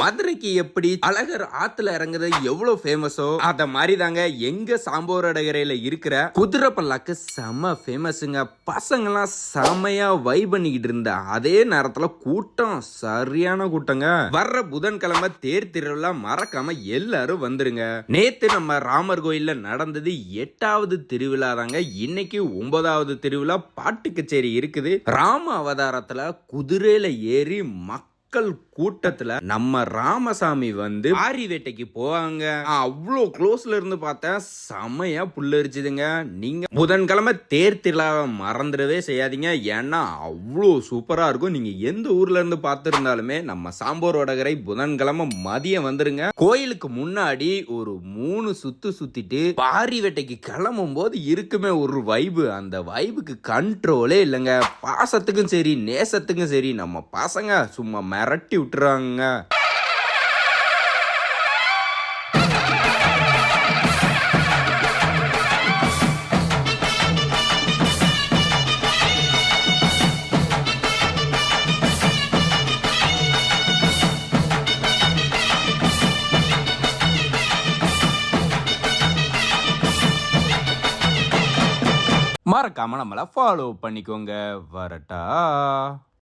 மதுரைக்கு எப்படி அழகர் ஆத்துல இறங்குறது எவ்வளவு ஃபேமஸோ அத மாதிரி தாங்க எங்க சாம்போரடகரையில இருக்கிற குதிரை பல்லாக்கு செம ஃபேமஸுங்க பசங்கெல்லாம் செமையா வை பண்ணிக்கிட்டு இருந்த அதே நேரத்துல கூட்டம் சரியான கூட்டங்க. வர்ற புதன்கிழமை தேர் திருவிழா மறக்காம எல்லாரும் வந்துருங்க. நேத்து நம்ம ராமர் கோயில்ல நடந்தது எட்டாவது திருவிழா தாங்க இன்னைக்கு ஒன்பதாவது திருவிழா பாட்டு கச்சேரி இருக்குது. ராம அவதாரத்துல குதிரையில ஏறி மக்கள் மக்கள் கூட்டத்துல நம்ம ராமசாமி வந்து ஆரி வேட்டைக்கு போவாங்க. அவ்வளோ க்ளோஸ்ல இருந்து பார்த்தேன். செமையா புல்லரிச்சுதுங்க. நீங்க புதன்கிழமை தேர் திருவிழாவை மறந்துடவே செய்யாதீங்க. ஏன்னா அவ்வளோ சூப்பரா இருக்கும். நீங்க எந்த ஊர்ல இருந்து பார்த்துருந்தாலுமே நம்ம சாம்போர் வடகரை புதன்கிழமை மதியம் வந்துருங்க. கோயிலுக்கு முன்னாடி ஒரு மூணு சுத்து சுத்திட்டு பாரி வேட்டைக்கு கிளம்பும் போது இருக்குமே ஒரு வைபு அந்த வைபுக்கு கண்ட்ரோலே இல்லைங்க. பாசத்துக்கும் சரி நேசத்துக்கும் சரி நம்ம பசங்க சும்மா மிரட்டி விட்டுறாங்க. மறக்காம நம்மளை ஃபாலோ பண்ணிக்கோங்க. வரட்டா.